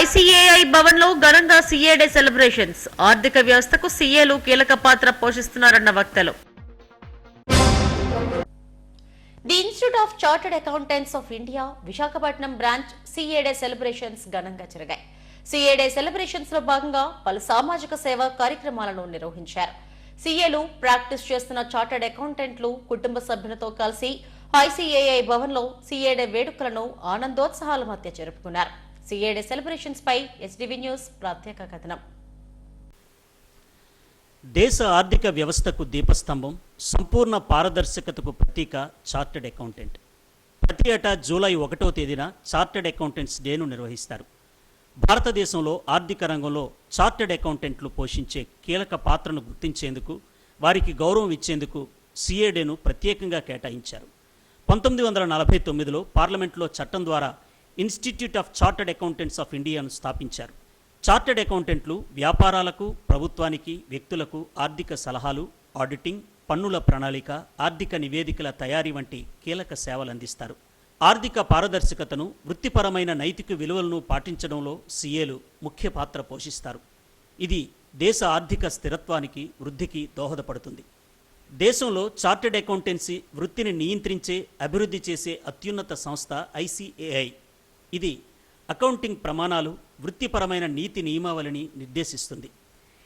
ICAI భవన్లో ఘనంగా CA day celebrations. ఆర్థిక వ్యవస్థకు సీఏలు కీలక పాత్ర పోషిస్తున్నారన్న వక్తలు. The Institute of Chartered Accountants of India Visakhapatnam branch CA day celebrations ఘనంగా జరిగాయి. సిఏడే సెలబ్రేషన్స్లో భాగంగా పలు సామాజిక సేవా కార్యక్రమాలను నిర్వహించారు. సీఏలు ప్రాక్టీస్ చేస్తున్న చార్టర్డ్ అకౌంటెంట్లు కుటుంబ సభ్యులతో కలిసి ఐసీఏఐ భవన్లో సీఏడే సిఏడే వేడుకలను ఆనందోత్సాహాల మధ్య జరుపుకున్నారు. సీఏడే సెలబ్రేషన్స్ పై ఎస్డివి న్యూస్ ప్రత్యేక కథనం. దేశ ఆర్థిక వ్యవస్థకు దీపస్తంభం సంపూర్ణ పారదర్శకతకు ప్రతీక చార్టెడ్ అకౌంటెంట్. ప్రతి ఏటా జూలై ఒకటో తేదీన చార్టెడ్ అకౌంటెంట్స్ డేను నిర్వహిస్తారు. భారతదేశంలో ఆర్థిక రంగంలో చార్టెడ్ అకౌంటెంట్లు పోషించే కీలక పాత్రను గుర్తించేందుకు వారికి గౌరవం ఇచ్చేందుకు సిఏడేను ప్రత్యేకంగా కేటాయించారు. పంతొమ్మిది వందల నలభై తొమ్మిదిలో పార్లమెంట్లో చట్టం ద్వారా Institute of Chartered Accountants of ఇండియాను స్థాపించారు. చార్టర్డ్ అకౌంటెంట్లు వ్యాపారాలకు ప్రభుత్వానికి వ్యక్తులకు ఆర్థిక సలహాలు ఆడిటింగ్ పన్నుల ప్రణాళిక ఆర్థిక నివేదికల తయారీ వంటి కీలక సేవలు అందిస్తారు ఆర్థిక పారదర్శకతను వృత్తిపరమైన నైతిక విలువలను పాటించడంలో సీఏలు ముఖ్య పాత్ర పోషిస్తారు. ఇది దేశ ఆర్థిక స్థిరత్వానికి వృద్ధికి దోహదపడుతుంది. దేశంలో చార్టెడ్ అకౌంటెన్సీ వృత్తిని నియంత్రించే అభివృద్ధి చేసే అత్యున్నత సంస్థ ఐసిఏఐ. ఇది అకౌంటింగ్ ప్రమాణాలు వృత్తిపరమైన నీతి నియమావళిని నిర్దేశిస్తుంది.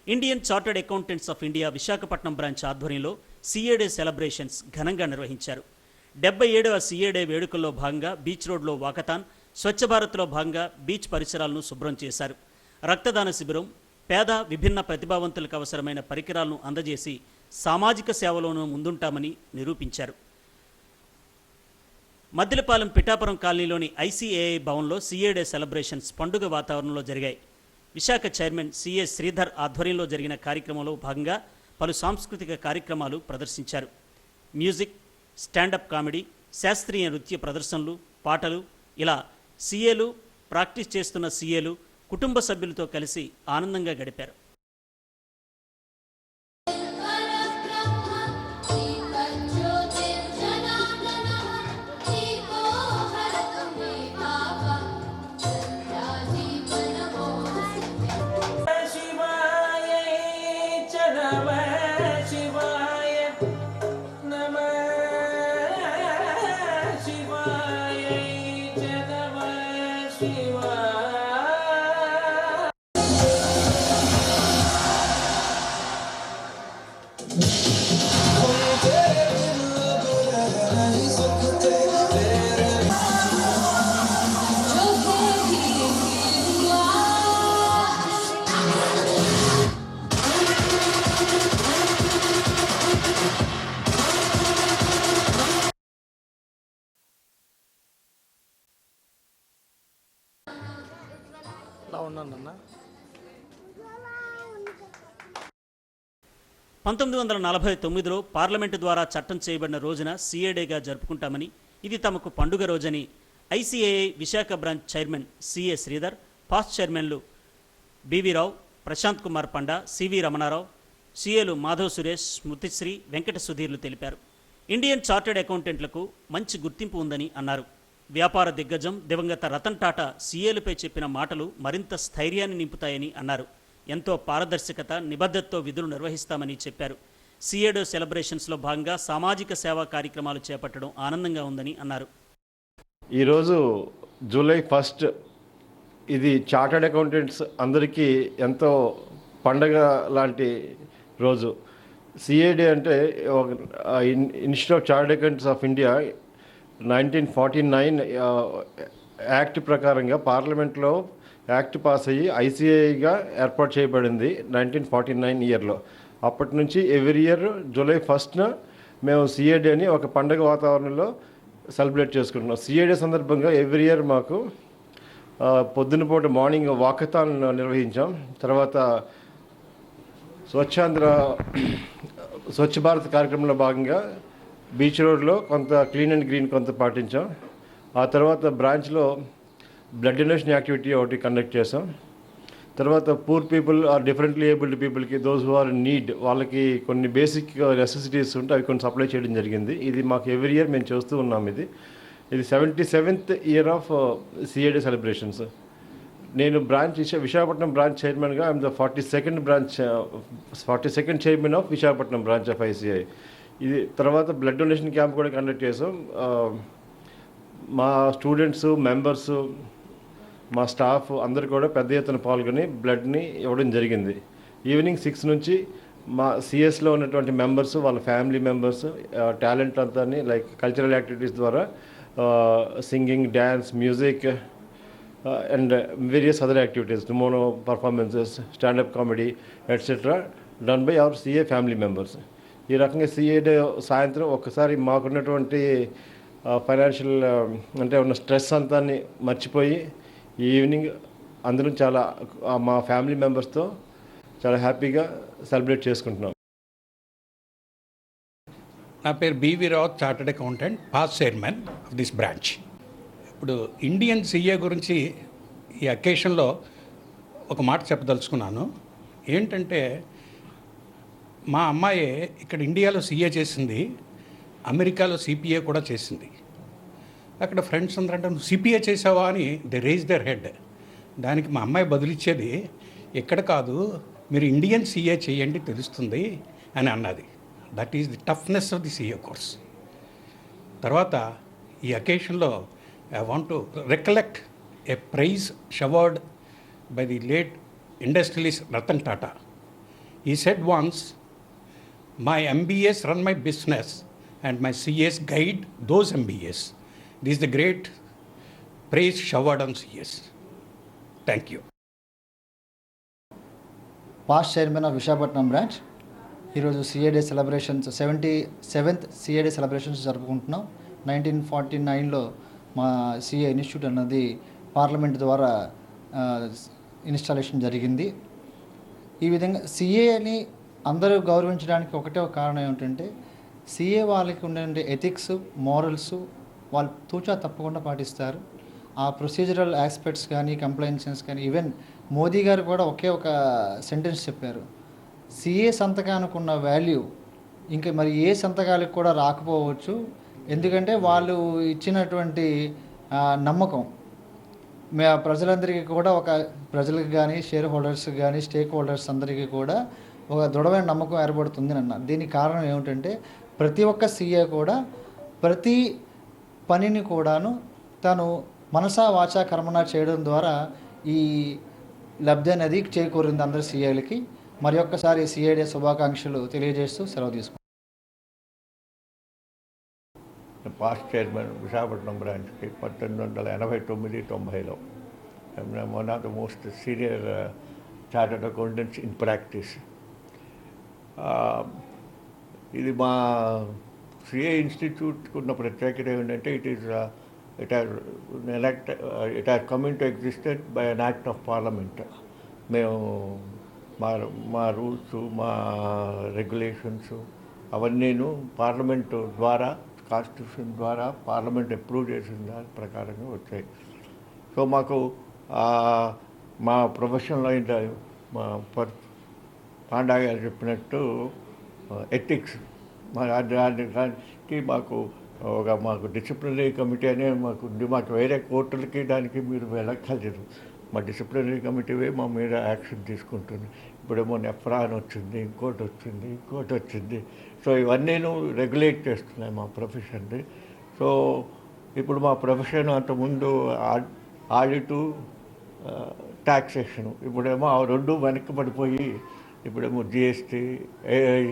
Indian chartered accountants of India Visakhapatnam branch ఆధ్వర్యంలో సిఏడే సెలబ్రేషన్స్ ఘనంగా నిర్వహించారు. డెబ్బై ఏడవ సిఏడే వేడుకల్లో భాగంగా బీచ్ రోడ్లో వాకథాన్ స్వచ్ఛ భారత్లో భాగంగా బీచ్ పరిసరాలను శుభ్రం చేశారు. రక్తదాన శిబిరం పేద విభిన్న ప్రతిభావంతులకు అవసరమైన పరికరాలను అందజేసి సామాజిక సేవలోనూ ముందుంటామని నిరూపించారు. మద్దిలపాలెం పిఠాపురం కాలనీలోని ఐసీఏఐ భవన్లో సీఏడే సెలబ్రేషన్స్ పండుగ వాతావరణంలో జరిగాయి. విశాఖ చైర్మన్ సిఏ శ్రీధర్ ఆధ్వర్యంలో జరిగిన కార్యక్రమంలో భాగంగా పలు సాంస్కృతిక కార్యక్రమాలు ప్రదర్శించారు. మ్యూజిక్ స్టాండప్ కామెడీ శాస్త్రీయ నృత్య ప్రదర్శనలు పాటలు ఇలా సీఏలు ప్రాక్టీస్ చేస్తున్న సీఏలు కుటుంబ సభ్యులతో కలిసి ఆనందంగా గడిపారు. ఇలా ఉన్నాను అన్న పంతొమ్మిది వందల నలభై తొమ్మిదిలో పార్లమెంటు ద్వారా చట్టం చేయబడిన రోజున సిఏడేగా జరుపుకుంటామని ఇది తమకు పండుగ రోజని ICAI Visakha branch chairman CA Sridhar past చైర్మన్లు బివి రావు ప్రశాంత్ కుమార్ పండా సివి రమణారావు సిఏలు మాధవ్ సురేష్ స్మృతిశ్రీ వెంకట సుధీర్లు తెలిపారు. ఇండియన్ చార్టెడ్ అకౌంటెంట్లకు మంచి గుర్తింపు ఉందని అన్నారు. వ్యాపార దిగ్గజం దివంగత రతన్ టాటా సీఏలపై చెప్పిన మాటలు మరింత స్థైర్యాన్ని నింపుతాయని అన్నారు. ఎంతో పారదర్శకత నిబద్ధతతో విధులు నిర్వహిస్తామని చెప్పారు. సీఏడో సెలబ్రేషన్స్లో భాగంగా సామాజిక సేవా కార్యక్రమాలు చేపట్టడం ఆనందంగా ఉందని అన్నారు. ఈరోజు జూలై ఫస్ట్ ఇది చార్టర్డ్ అకౌంటెంట్స్ అందరికీ ఎంతో పండగ లాంటి రోజు. సిఏడి అంటే Institute of Chartered Accountants of India nineteen forty nine act ప్రకారంగా పార్లమెంట్లో యాక్ట్ పాస్ అయ్యి ఐసీఐగా ఏర్పాటు చేయబడింది నైన్టీన్ ఫార్టీ నైన్ ఇయర్లో. అప్పటి నుంచి ఎవ్రీ ఇయర్ జూలై ఫస్ట్న మేము సిఏడి అని ఒక పండగ వాతావరణంలో సెలబ్రేట్ చేసుకుంటున్నాం. సిఏడి సందర్భంగా ఎవ్రీ ఇయర్ మాకు పొద్దునపూట మార్నింగ్ వాకథాన్ నిర్వహించాం. తర్వాత స్వచ్ఛాంధ్ర స్వచ్ఛ భారత్ కార్యక్రమంలో భాగంగా బీచ్ రోడ్లో కొంత క్లీన్ అండ్ గ్రీన్ కొంత పాటించాం. ఆ తర్వాత బ్రాంచ్లో బ్లడ్ డొనేషన్ యాక్టివిటీ ఒకటి కండక్ట్ చేసాం తర్వాత poor people or differently abled పీపుల్కి దోస్ హు ఆర్ నీడ్ వాళ్ళకి కొన్ని బేసిక్ నెసెసిటీస్ ఉంటే అవి కొన్ని సప్లై చేయడం జరిగింది. ఇది మాకు ఎవ్రీ ఇయర్ మేము చేస్తూ ఉన్నాం ఇది. ఇది seventy seventh year of CA day celebrations నేను బ్రాంచ్ విశాఖపట్నం బ్రాంచ్ చైర్మన్గా I'm the forty second branch forty second chairman of Visakhapatnam branch of ICAI ఇది తర్వాత బ్లడ్ డొనేషన్ క్యాంప్ కూడా కండక్ట్ చేసాం. మా స్టూడెంట్స్ మెంబర్స్ మా స్టాఫ్ అందరు కూడా పెద్ద ఎత్తున పాల్గొని బ్లడ్ని ఇవ్వడం జరిగింది. ఈవినింగ్ సిక్స్ నుంచి మా సిఎస్లో ఉన్నటువంటి మెంబర్స్ వాళ్ళ ఫ్యామిలీ మెంబర్స్ టాలెంట్ అంతా లైక్ కల్చరల్ యాక్టివిటీస్ ద్వారా singing dance music and various other activities mono performances standup comedy etcetera done by our CA family members ఈ రకంగా సిఏడే సాయంత్రం ఒక్కసారి మాకున్నటువంటి ఫైనాన్షియల్ అంటే ఉన్న స్ట్రెస్ అంతా మర్చిపోయి ఈవినింగ్ అందరం చాలా మా ఫ్యామిలీ మెంబర్స్తో చాలా హ్యాపీగా సెలబ్రేట్ చేసుకుంటున్నాం. నా పేరు BV Rao chartered accountant past chairman of this branch. ఇప్పుడు ఇండియన్ సిఏ గురించి ఈ అకేషన్లో ఒక మాట చెప్పదలుచుకున్నాను. ఏంటంటే మా అమ్మాయి ఇక్కడ ఇండియాలో సీఏ చేసింది అమెరికాలో సిపిఏ కూడా చేసింది. అక్కడ ఫ్రెండ్స్ అందరూ అంటే నువ్వు సిపిఏ చేసావా? అని దే రేజ్ దర్ హెడ్ దానికి మా అమ్మాయి బదులిచ్చేది ఎక్కడ కాదు మీరు ఇండియన్ సీఏ చేయండి తెలుస్తుంది అని అన్నది. That is the toughness of the CA course తర్వాత ఈ అకేషన్లో I want to recollect a praise showered by the late industrialist Ratan Tata he said once my MBAs run my business and my CS guide those MBAs. This is the great praise showered on CS. Thank you. Past chairman of Visakhapatnam branch ఈరోజు CA day celebrations seventy seventh CA day celebrations జరుపుకుంటున్నాం nineteen forty నైన్లో మా CA institute అన్నది parliament ద్వారా installation జరిగింది ఈ విధంగా సిఏని అందరూ గౌరవించడానికి ఒకటే ఒక కారణం ఏమిటంటే సిఏ వాళ్ళకి ఉండే ఎథిక్స్ మోరల్స్ వాళ్ళు తూచా తప్పకుండా పాటిస్తారు. ఆ ప్రొసీజరల్ ఆస్పెక్ట్స్ కానీ కంప్లైన్సెన్స్ కానీ ఈవెన్ మోదీ గారు కూడా ఒకే ఒక సెంటెన్స్ చెప్పారు. సీఏ సంతకానికి ఉన్న వాల్యూ ఇంకా మరి ఏ సంతకాలకు కూడా రాకపోవచ్చు. ఎందుకంటే వాళ్ళు ఇచ్చినటువంటి నమ్మకం. మే ప్రజలందరికీ కూడా ఒక ప్రజలకు కానీ షేర్ హోల్డర్స్ కానీ స్టేక్ హోల్డర్స్ అందరికీ కూడా ఒక దృఢమైన నమ్మకం ఏర్పడుతుంది అన్న దీనికి కారణం ఏమిటంటే ప్రతి ఒక్క సీఏ కూడా ప్రతి పనిని కూడాను తను మనసా వాచా కర్మన చేయడం ద్వారా ఈ లబ్ధి అనేది చేకూరింది అందరి సీఏలకి. మరి ఒక్కసారి సిఐడే శుభాకాంక్షలు తెలియజేస్తూ సెలవు తీసుకుంటాను పాస్ట్ చైర్మన్ విశాఖపట్నం బ్రాంచ్కి పంతొమ్మిది వందల ఎనభై తొమ్మిది తొంభైలో. One of the most senior chartered accountants in practice ఇది మా సిఏ ఇన్స్టిట్యూట్కి ఉన్న ప్రత్యేకత ఏంటంటే it is it has elect it has coming to existed by an act of parliament మేము మా మా రూల్స్ మా రెగ్యులేషన్స్ అవన్నీను పార్లమెంట్ ద్వారా కాన్స్టిట్యూషన్ ద్వారా పార్లమెంట్ అప్రూవ్ చేసిన దాని ప్రకారంగా వచ్చాయి. సో మాకు మా ప్రొఫెషన్లో ఇంత మా పర్ పాండా గారు చెప్పినట్టు ఎథిక్స్. మా దానికి మాకు ఒక మాకు డిసిప్లినరీ కమిటీ అనే మాకు ఉంది. మాకు వేరే కోర్టులకి దానికి మీరు వెళ్ళక్కర్లేదు. మా డిసిప్లినరీ కమిటీవే మా మీద యాక్షన్ తీసుకుంటుంది. ఇప్పుడేమో నెఫ్రా అని వచ్చింది ఇంకోటి వచ్చింది ఇంకోటి వచ్చింది. సో ఇవన్నీను రెగ్యులేట్ చేస్తున్నాయి మా ప్రొఫెషన్ని సో ఇప్పుడు మా ప్రొఫెషన్ అంతకుముందు ఆడిటు ట్యాక్సేషను ఇప్పుడేమో ఆ రెండు వెనక్కి పడిపోయి ఇప్పుడేమో జిఎస్టీ ఏఐ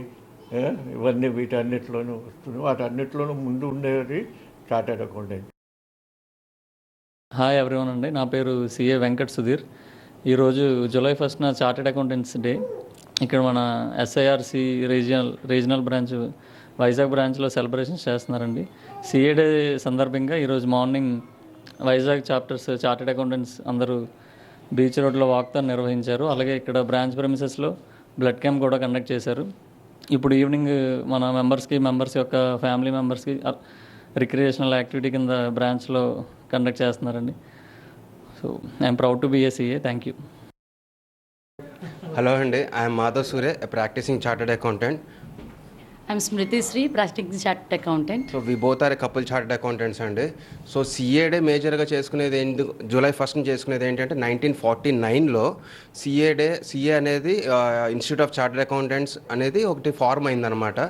ఇవన్నీ వీటన్నిటిలోనూ వస్తున్నాయి. వాటన్నిటిలోనూ ముందు ఉండేది చార్టెడ్ అకౌంటెంట్. హాయ్ ఎవ్రీవన్ అండి. నా పేరు సిఏ వెంకట్ సుధీర్. ఈరోజు జూలై ఫస్ట్న చార్టెడ్ అకౌంటెంట్స్ డే. ఇక్కడ మన SIRC regional regional branch Vizag బ్రాంచ్లో సెలబ్రేషన్స్ చేస్తున్నారండి. సిఏ డే సందర్భంగా ఈరోజు morning Vizag chapters chartered accountants అందరూ బీచ్ రోడ్లో వాక్తాన్ని నిర్వహించారు. అలాగే ఇక్కడ బ్రాంచ్ ప్రెమిసెస్లో బ్లడ్ క్యాంప్ కూడా కండక్ట్ చేశారు. ఇప్పుడు ఈవినింగ్ మన మెంబర్స్కి మెంబర్స్ యొక్క ఫ్యామిలీ మెంబర్స్కి రిక్రియేషనల్ యాక్టివిటీ కింద బ్రాంచ్లో కండక్ట్ చేస్తున్నారండి. So I'm proud to be thank you. Hello అండి I'm Madhav Surya practicing chartered accountant. I'm Smriti Sri practicing chart accountant. So we both are couple chartered accountants అండి. So CA day మేజర్గా చేసుకునేది ఏంటి July first చేసుకునేది ఏంటంటే nineteen forty నైన్లో CA day CA అనేది institute of chartered accountants అనేది ఒకటి ఫార్మ్ అయిందనమాట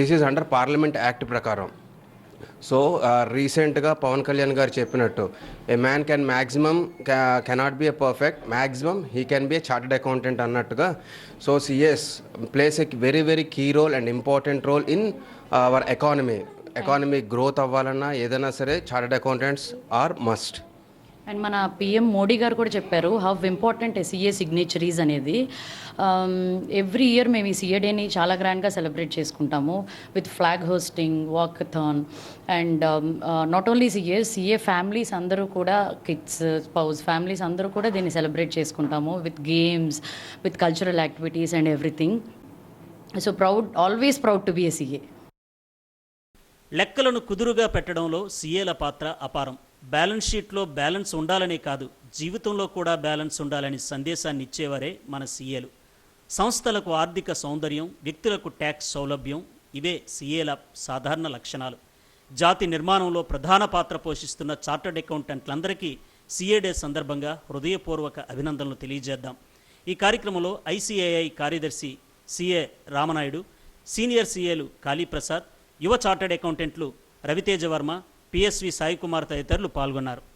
this is under parliament act ప్రకారం. సో రీసెంట్గా పవన్ కళ్యాణ్ గారు చెప్పినట్టు a man can maximum cannot be a perfect maximum he can be a chartered accountant అన్నట్టుగా. So CAs plays a very very key role and important role in our economy economy growth అవ్వాలన్నా ఏదైనా సరే chartered accountants are must and మన PM Modi గారు కూడా చెప్పారు how important CA సిగ్నేచరీస్ అనేది. Every year మేము ఈ సిఏ డేని చాలా గ్రాండ్గా సెలబ్రేట్ చేసుకుంటాము with flag hosting walkathon and not only CA CA families అందరూ కూడా కిడ్స్ స్పౌస్ ఫ్యామిలీస్ అందరూ కూడా దీన్ని సెలబ్రేట్ చేసుకుంటాము with games with cultural activities and everything so proud always proud to be a CA లెక్కలను కుదురుగా పెట్టడంలో సీఏల పాత్ర అపారం. బ్యాలెన్స్ షీట్లో బ్యాలెన్స్ ఉండాలనే కాదు జీవితంలో కూడా బ్యాలెన్స్ ఉండాలని సందేశాన్ని ఇచ్చేవారే మన సీఏలు. సంస్థలకు ఆర్థిక సౌందర్యం వ్యక్తులకు ట్యాక్స్ సౌలభ్యం ఇవే సీఏల సాధారణ లక్షణాలు. జాతి నిర్మాణంలో ప్రధాన పాత్ర పోషిస్తున్న చార్టర్డ్ అకౌంటెంట్లందరికీ సీఏ డే సందర్భంగా హృదయపూర్వక అభినందనలు తెలియజేద్దాం. ఈ కార్యక్రమంలో ఐసీఏఐ కార్యదర్శి సిఏ రామనాయుడు సీనియర్ సీఏలు కాళీప్రసాద్ యువ చార్టర్డ్ అకౌంటెంట్లు Raviteja Varma P S V Sai Kumar తదితరులు పాల్గొన్నారు.